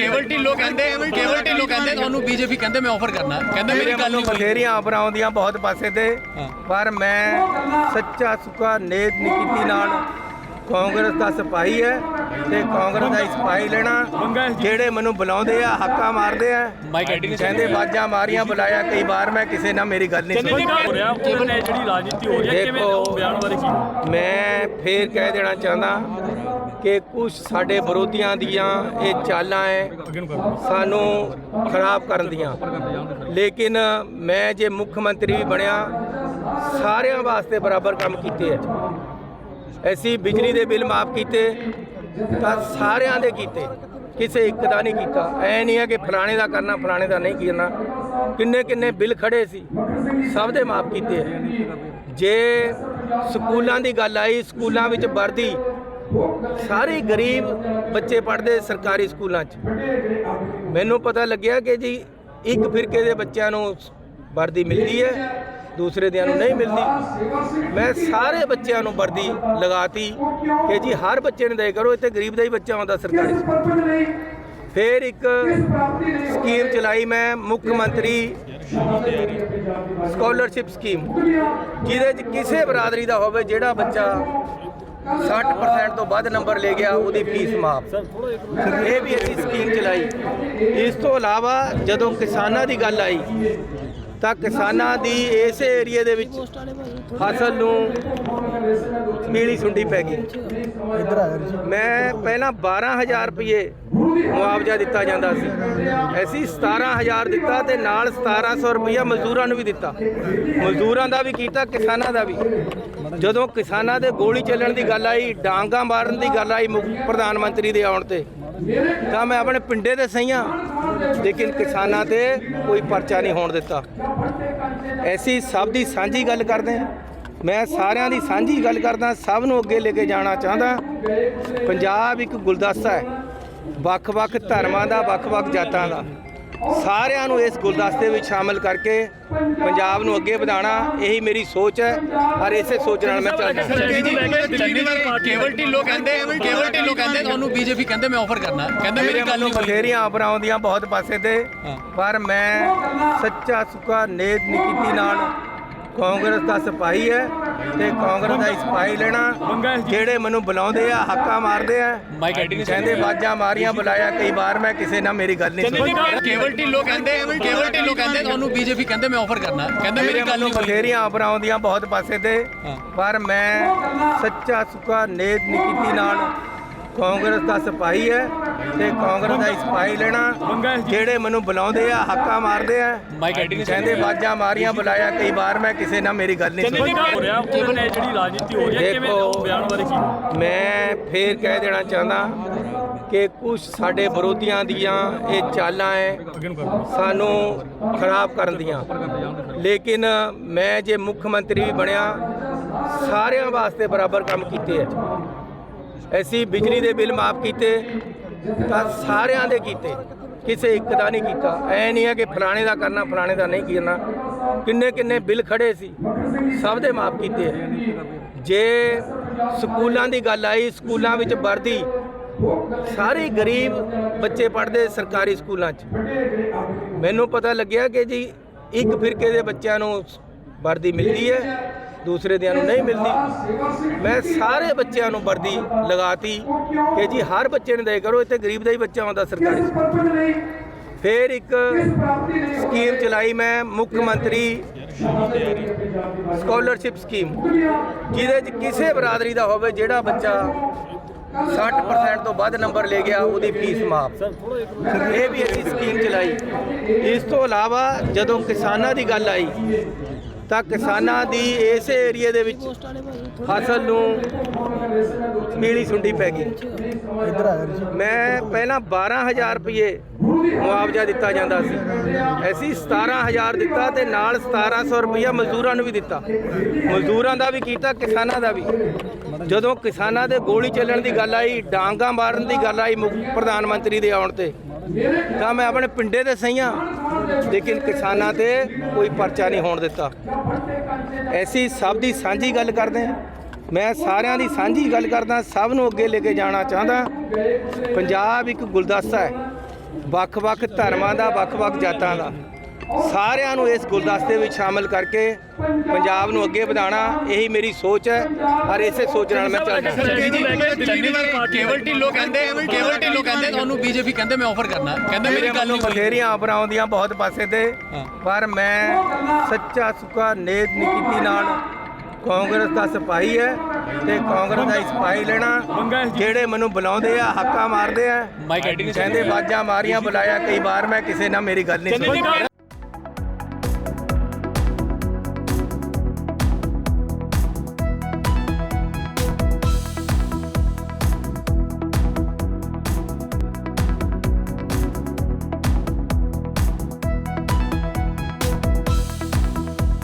ਕੇਵਲ ਢਿੱਲੋਂ ਕਹਿੰਦੇ ਕੇਵਲ ਢਿੱਲੋਂ ਕਹਿੰਦੇ ਤੁਹਾਨੂੰ ਬੀਜੇਪੀ ਕਹਿੰਦੇ ਮੈਂ ਆਫਰ ਕਰਨਾ। ਕਹਿੰਦੇ ਮੇਰੀ ਗੱਲ ਹੋਈ ਬਥੇਰੀਆਂ ਆਫਰਾਂ ਆਉਂਦੀਆਂ ਬਹੁਤ ਪਾਸੇ ਤੇ ਪਰ ਮੈਂ ਸੱਚਾ ਸੁੱਕਾ ਨੇਤ ਨੀਤੀ ਨਾਲ ਕਾਂਗਰਸ ਦਾ ਸਿਪਾਹੀ ਹੈ। ਤੇ ਕਾਂਗਰਸ ਦਾ ਹੀ ਸਿਪਾਹੀ ਲੈਣਾ ਜਿਹੜੇ ਮੈਨੂੰ ਬੁਲਾਉਂਦੇ ਆ ਹੱਕਾ ਮਾਰਦੇ ਆ ਕਹਿੰਦੇ ਬਾਜਾਂ ਮਾਰੀਆਂ ਬੁਲਾਇਆ ਕਈ ਵਾਰ ਮੈਂ ਕਿਸੇ ਨਾਲ ਮੇਰੀ ਗੱਲ ਨਹੀਂ ਸੁਣੀ ਹੋ ਰਿਹਾ? ਹੁਣ ਇਹ ਜਿਹੜੀ ਰਾਜਨੀਤੀ ਹੋ ਰਹੀ ਹੈ ਕਿਵੇਂ ਦੇਖੋ, ਉਹ ਬਿਆਨ ਬਾਰੇ ਕੀ ਮੈਂ ਫੇਰ ਕਹਿ ਦੇਣਾ ਚਾਹੁੰਦਾ ਕਿ ਕੁਝ ਸਾਡੇ ਵਿਰੋਧੀਆਂ ਦੀਆਂ ਇਹ ਚਾਲਾਂ ਹੈ ਸਾਨੂੰ ਖਰਾਬ ਕਰਨ ਦੀਆਂ। ਲੇਕਿਨ ਮੈਂ ਜੇ ਮੁੱਖ ਮੰਤਰੀ ਵੀ ਬਣਿਆ ਸਾਰਿਆਂ ਵਾਸਤੇ ਬਰਾਬਰ ਕੰਮ ਕੀਤੇ ਹੈ ਅਸੀਂ ਬਿਜਲੀ ਦੇ ਬਿੱਲ ਮਾਫ ਕੀਤੇ ਤਾਂ ਸਾਰਿਆਂ ਦੇ ਕੀਤੇ। ਕਿਸੇ ਇੱਕ ਦਾ ਨਹੀਂ ਕੀਤਾ। ਐ ਨਹੀਂ ਹੈ ਕਿ ਫਲਾਣੇ ਦਾ ਕਰਨਾ, ਫਲਾਣੇ ਦਾ ਨਹੀਂ ਕਰਨਾ। ਕਿੰਨੇ ਕਿੰਨੇ ਬਿੱਲ ਖੜੇ ਸੀ। ਸਭ ਦੇ ਮਾਫ ਕੀਤੇ ਹੈ। ਜੇ ਸਕੂਲਾਂ ਦੀ ਗੱਲ ਆਈ, ਸਕੂਲਾਂ ਵਿੱਚ ਵਰਦੀ, ਸਾਰੇ ਗਰੀਬ ਬੱਚੇ ਪੜ੍ਹਦੇ ਸਰਕਾਰੀ ਸਕੂਲਾਂ 'ਚ। ਮੈਨੂੰ ਪਤਾ ਲੱਗਿਆ ਕਿ ਜੀ ਇੱਕ ਫਿਰਕੇ ਦੇ ਬੱਚਿਆਂ ਨੂੰ ਵਰਦੀ ਮਿਲਦੀ ਹੈ। ਦੂਸਰੇ ਦਿਆਂ ਨੂੰ ਨਹੀਂ ਮਿਲਦੀ। ਮੈਂ ਸਾਰੇ ਬੱਚਿਆਂ ਨੂੰ ਵਰਦੀ ਲਗਾਤੀ ਕਿ ਜੀ ਹਰ ਬੱਚੇ ਨੂੰ ਦੇ ਕਰੋ, ਇੱਥੇ ਗਰੀਬ ਦਾ ਹੀ ਬੱਚਾ ਆਉਂਦਾ ਸਰਕਾਰੀ। ਸਕੂਲ ਫਿਰ ਇੱਕ ਸਕੀਮ ਚਲਾਈ ਮੈਂ, ਮੁੱਖ ਮੰਤਰੀ ਸਕਾਲਰਸ਼ਿਪ ਸਕੀਮ। ਜਿਹਦੇ 'ਚ ਕਿਸੇ ਬਰਾਦਰੀ ਦਾ ਹੋਵੇ, ਜਿਹੜਾ ਬੱਚਾ 60% ਤੋਂ ਵੱਧ ਨੰਬਰ ਲੈ ਗਿਆ, ਉਹਦੀ ਫੀਸ ਮਾਫ। ਇਹ ਵੀ ਅਸੀਂ ਸਕੀਮ ਚਲਾਈ। ਇਸ ਤੋਂ ਇਲਾਵਾ ਜਦੋਂ ਕਿਸਾਨਾਂ ਦੀ ਗੱਲ ਆਈ ਤਾਂ ਕਿਸਾਨਾਂ ਦੀ ਇਸ ਏਰੀਏ ਦੇ ਵਿੱਚ ਫਸਲ ਨੂੰ ਪੀਲੀ ਸੁੰਡੀ ਪੈ ਗਈ। ਮੈਂ ਪਹਿਲਾਂ 12000 ਰੁਪਏ ਮੁਆਵਜ਼ਾ ਦਿੱਤਾ ਜਾਂਦਾ ਸੀ। ਅਸੀਂ 17000 ਦਿੱਤਾ ਤੇ ਨਾਲ 1700 ਰੁਪਇਆ ਮਜ਼ਦੂਰਾਂ ਨੂੰ ਵੀ ਦਿੱਤਾ। ਮਜ਼ਦੂਰਾਂ ਦਾ ਵੀ ਕੀਤਾ, ਕਿਸਾਨਾਂ ਦਾ ਵੀ। ਜਦੋਂ ਕਿਸਾਨਾਂ ਦੇ ਗੋਲੀ ਚੱਲਣ ਦੀ ਗੱਲ ਆਈ, ਡਾਂਗਾ ਮਾਰਨ ਦੀ ਗੱਲ ਆਈ ਮੁੱਖ ਪ੍ਰਧਾਨ ਮੰਤਰੀ ਦੇ ਆਉਣ ਤੇ ਤਾਂ ਮੈਂ ਆਪਣੇ ਪਿੰਡੇ ਤੇ ਸਹੀਆਂ ਲੇਕਿਨ ਕਿਸਾਨਾਂ ਤੇ ਕੋਈ ਪਰਚਾ ਨਹੀਂ ਹੋਣ ਦਿੱਤਾ। ਐਸੀ ਸਭ ਦੀ ਸਾਂਝੀ ਗੱਲ ਕਰਦੇ ਹਾਂ। ਮੈਂ ਸਾਰਿਆਂ ਦੀ ਸਾਂਝੀ ਗੱਲ ਕਰਦਾ, ਸਭ ਨੂੰ ਅੱਗੇ ਲੈ ਕੇ ਜਾਣਾ ਚਾਹੁੰਦਾ। ਪੰਜਾਬ ਇੱਕ ਗੁਲਦਸਤਾ ਹੈ। ਵੱਖ-ਵੱਖ ਧਰਮਾਂ ਦਾ, ਵੱਖ-ਵੱਖ ਜਾਤਾਂ ਦਾ। ਸਾਰਿਆਂ ਨੂੰ ਇਸ ਗੁਲਦਸਤੇ ਵਿੱਚ ਸ਼ਾਮਲ ਕਰਕੇ ਪੰਜਾਬ ਨੂੰ ਅੱਗੇ ਵਧਾਉਣਾ ਇਹੀ ਮੇਰੀ ਸੋਚ ਹੈ। ਔਰ ਇਸੇ ਸੋਚ ਨਾਲ ਮੈਂ ਚੱਲਦਾ। ਕੇਵਲ ਢਿੱਲੋਂ ਕਹਿੰਦੇ ਕੇਵਲ ਢਿੱਲੋਂ ਕਹਿੰਦੇ ਤੁਹਾਨੂੰ ਬੀਜੇਪੀ ਕਹਿੰਦੇ ਮੈਂ ਆਫਰ ਕਰਨਾ। ਕਹਿੰਦੇ ਮੇਰੀ ਗੱਲ ਨਹੀਂ ਬਥੇਰੀਆਂ ਆਫਰਾਂ ਆਉਂਦੀਆਂ ਬਹੁਤ ਪਾਸੇ ਤੇ ਪਰ ਮੈਂ ਸੱਚਾ ਸੁੱਕਾ ਨੇਤ ਨੀਤੀ ਨਾਲ ਕਾਂਗਰਸ ਦਾ ਸਿਪਾਹੀ ਹੈ। ਤੇ ਕਾਂਗਰਸ ਦਾ ਹੀ ਸਿਪਾਹੀ ਲੈਣਾ ਜਿਹੜੇ ਮੈਨੂੰ ਬੁਲਾਉਂਦੇ ਆ ਹੱਕਾ ਮਾਰਦੇ ਆ ਕਹਿੰਦੇ ਬਾਜਾਂ ਮਾਰੀਆਂ ਬੁਲਾਇਆ ਕਈ ਵਾਰ ਮੈਂ ਕਿਸੇ ਨਾਲ ਮੇਰੀ ਗੱਲ ਨਹੀਂ ਸੁਣੀ ਕੇਵਲ ਢਿੱਲੋਂ ਕਹਿੰਦੇ ਕੇਵਲ ਢਿੱਲੋਂ ਕਹਿੰਦੇ ਤੁਹਾਨੂੰ ਬੀਜੇਪੀ ਕਹਿੰਦੇ ਮੈਂ ਆਫਰ ਕਰਨਾ। ਕਹਿੰਦੇ ਮੇਰੀ ਗੱਲ ਨਹੀਂ ਬਥੇਰੀਆਂ ਆਫਰਾਂ ਆਉਂਦੀਆਂ ਬਹੁਤ ਪਾਸੇ ਤੇ ਪਰ ਮੈਂ ਸੱਚਾ ਸੁੱਕਾ ਨੇਤ ਨੀਤੀ ਨਾਲ ਕਾਂਗਰਸ ਦਾ ਸਿਪਾਹੀ ਹੈ। ਤੇ ਕਾਂਗਰਸ ਦਾ ਹੀ ਸਿਪਾਹੀ ਲੈਣਾ ਜਿਹੜੇ ਮੈਨੂੰ ਬੁਲਾਉਂਦੇ ਆ ਹੱਕਾ ਮਾਰਦੇ ਆ ਕਹਿੰਦੇ ਬਾਜਾਂ ਮਾਰੀਆਂ ਬੁਲਾਇਆ ਕਈ ਵਾਰ ਮੈਂ ਕਿਸੇ ਨਾਲ ਮੇਰੀ ਗੱਲ ਨਹੀਂ ਸੁਣੀ ਹੋ ਰਿਹਾ ਹੁਣ ਇਹ ਜਿਹੜੀ ਰਾਜਨੀਤੀ ਹੋ ਰਹੀ ਹੈ ਕਿਵੇਂ ਉਹ ਦੇਖੋ, ਬਿਆਨ ਬਾਰੇ ਕੀ? ਮੈਂ ਫੇਰ ਕਹਿ ਦੇਣਾ ਚਾਹੁੰਦਾ ਕਿ ਕੁਝ ਸਾਡੇ ਵਿਰੋਧੀਆਂ ਦੀਆਂ ਇਹ ਚਾਲਾਂ ਹੈ ਸਾਨੂੰ ਖਰਾਬ ਕਰਨ ਦੀਆਂ। ਲੇਕਿਨ ਮੈਂ ਜੇ ਮੁੱਖ ਮੰਤਰੀ ਵੀ ਬਣਿਆ ਸਾਰਿਆਂ ਵਾਸਤੇ ਬਰਾਬਰ ਕੰਮ ਕੀਤੇ ਹੈ ਅਸੀਂ ਬਿਜਲੀ ਦੇ ਬਿੱਲ ਮਾਫ ਕੀਤੇ ਤਾਂ ਸਾਰਿਆਂ ਦੇ ਕੀਤੇ। ਕਿਸੇ ਇੱਕ ਦਾ ਨਹੀਂ ਕੀਤਾ। ਐ ਨਹੀਂ ਹੈ ਕਿ ਫਲਾਣੇ ਦਾ ਕਰਨਾ, ਫਲਾਣੇ ਦਾ ਨਹੀਂ ਕਰਨਾ। ਕਿੰਨੇ ਕਿੰਨੇ ਬਿੱਲ ਖੜੇ ਸੀ। ਸਭ ਦੇ ਮਾਫ ਕੀਤੇ ਹੈ ਜੇ ਸਕੂਲਾਂ ਦੀ ਗੱਲ ਆਈ, ਸਕੂਲਾਂ ਵਿੱਚ ਵਰਦੀ, ਸਾਰੇ ਗਰੀਬ ਬੱਚੇ ਪੜ੍ਹਦੇ ਸਰਕਾਰੀ ਸਕੂਲਾਂ 'ਚ। ਮੈਨੂੰ ਪਤਾ ਲੱਗਿਆ ਕਿ ਜੀ ਇੱਕ ਫਿਰਕੇ ਦੇ ਬੱਚਿਆਂ ਨੂੰ ਵਰਦੀ ਮਿਲਦੀ ਹੈ। ਦੂਸਰੇ ਦਿਆਂ ਨੂੰ ਨਹੀਂ ਮਿਲਦੀ। ਮੈਂ ਸਾਰੇ ਬੱਚਿਆਂ ਨੂੰ ਵਰਦੀ ਲਗਾਤੀ ਕਿ ਜੀ ਹਰ ਬੱਚੇ ਨੂੰ ਦੇ ਕਰੋ, ਇੱਥੇ ਗਰੀਬ ਦਾ ਹੀ ਬੱਚਾ ਆਉਂਦਾ ਸਰਕਾਰੀ। ਸਕੂਲ ਫਿਰ ਇੱਕ ਸਕੀਮ ਚਲਾਈ ਮੈਂ, ਮੁੱਖ ਮੰਤਰੀ ਸਕਾਲਰਸ਼ਿਪ ਸਕੀਮ। ਜਿਹਦੇ 'ਚ ਕਿਸੇ ਬਰਾਦਰੀ ਦਾ ਹੋਵੇ, ਜਿਹੜਾ ਬੱਚਾ 60% ਤੋਂ ਵੱਧ ਨੰਬਰ ਲੈ ਗਿਆ, ਉਹਦੀ ਫੀਸ ਮਾਫ। ਇਹ ਵੀ ਅਸੀਂ ਸਕੀਮ ਚਲਾਈ। ਇਸ ਤੋਂ ਇਲਾਵਾ ਜਦੋਂ ਕਿਸਾਨਾਂ ਦੀ ਗੱਲ ਆਈ ਤਾਂ ਕਿਸਾਨਾਂ ਦੀ ਇਸ ਏਰੀਏ ਦੇ ਵਿੱਚ ਫਸਲ ਨੂੰ ਪੀਲੀ ਸੁੰਡੀ ਪੈ ਗਈ। ਮੈਂ ਪਹਿਲਾਂ 12000 ਰੁਪਏ ਮੁਆਵਜ਼ਾ ਦਿੱਤਾ ਜਾਂਦਾ ਸੀ। ਅਸੀਂ 17000 ਦਿੱਤਾ ਤੇ ਨਾਲ 1700 ਰੁਪਇਆ ਮਜ਼ਦੂਰਾਂ ਨੂੰ ਵੀ ਦਿੱਤਾ। ਮਜ਼ਦੂਰਾਂ ਦਾ ਵੀ ਕੀਤਾ, ਕਿਸਾਨਾਂ ਦਾ ਵੀ। ਜਦੋਂ ਕਿਸਾਨਾਂ ਦੇ ਗੋਲੀ ਚੱਲਣ ਦੀ ਗੱਲ ਆਈ, ਡਾਂਗਾ ਮਾਰਨ ਦੀ ਗੱਲ ਆਈ ਮੁੱਖ ਪ੍ਰਧਾਨ ਮੰਤਰੀ ਦੇ ਆਉਣ ਤੇ ਤਾਂ ਮੈਂ ਆਪਣੇ ਪਿੰਡੇ ਤੇ ਹਾਂ। ਲੇਕਿਨ ਕਿਸਾਨਾਂ ਤੇ ਕੋਈ ਪਰਚਾ ਨਹੀਂ ਹੋਣ ਦਿੱਤਾ। ਐਸੀ ਸਭ ਦੀ ਸਾਂਝੀ ਗੱਲ ਕਰਦੇ ਹਾਂ। ਮੈਂ ਸਾਰਿਆਂ ਦੀ ਸਾਂਝੀ ਗੱਲ ਕਰਦਾ, ਸਭ ਨੂੰ ਅੱਗੇ ਲੈ ਕੇ ਜਾਣਾ ਚਾਹੁੰਦਾ। ਪੰਜਾਬ ਇੱਕ ਗੁਲਦਸਤਾ ਹੈ। ਵੱਖ-ਵੱਖ ਧਰਮਾਂ ਦਾ, ਵੱਖ-ਵੱਖ ਜਾਤਾਂ ਦਾ। ਸਾਰਿਆਂ ਨੂੰ ਇਸ ਗੁਲਦਸਤੇ ਵਿੱਚ ਸ਼ਾਮਲ ਕਰਕੇ ਪੰਜਾਬ ਨੂੰ ਅੱਗੇ ਵਧਾਉਣਾ ਇਹੀ ਮੇਰੀ ਸੋਚ ਹੈ। ਔਰ ਇਸੇ ਸੋਚ ਨਾਲ ਮੈਂ ਚੱਲਦਾ। ਕੇਵਲ ਢਿੱਲੋਂ ਕਹਿੰਦੇ ਕੇਵਲ ਢਿੱਲੋਂ ਕਹਿੰਦੇ ਤੁਹਾਨੂੰ ਬੀਜੇਪੀ ਕਹਿੰਦੇ ਮੈਂ ਆਫਰ ਕਰਨਾ। ਕਹਿੰਦੇ ਮੇਰੀ ਗੱਲ ਨਹੀਂ ਬਥੇਰੀਆਂ ਆਫਰਾਂ ਆਉਂਦੀਆਂ ਬਹੁਤ ਪਾਸੇ ਤੇ ਪਰ ਮੈਂ ਸੱਚਾ ਸੁੱਕਾ ਨੇਤ ਨੀਤੀ ਨਾਲ। ਕਾਂਗਰਸ ਦਾ ਸਿਪਾਹੀ ਹੈ ਤੇ ਕਾਂਗਰਸ ਦਾ ਸਿਪਾਹੀ ਲੈਣਾ। ਜਿਹੜੇ ਮੈਨੂੰ ਬੁਲਾਉਂਦੇ ਆ ਹੱਕਾ ਮਾਰਦੇ ਆ ਕਹਿੰਦੇ ਬਾਜਾਂ ਮਾਰੀਆਂ ਬੁਲਾਇਆ ਕਈ ਵਾਰ ਮੈਂ ਕਿਸੇ ਨਾਲ ਮੇਰੀ ਗੱਲ ਨਹੀਂ ਸੁਣੀ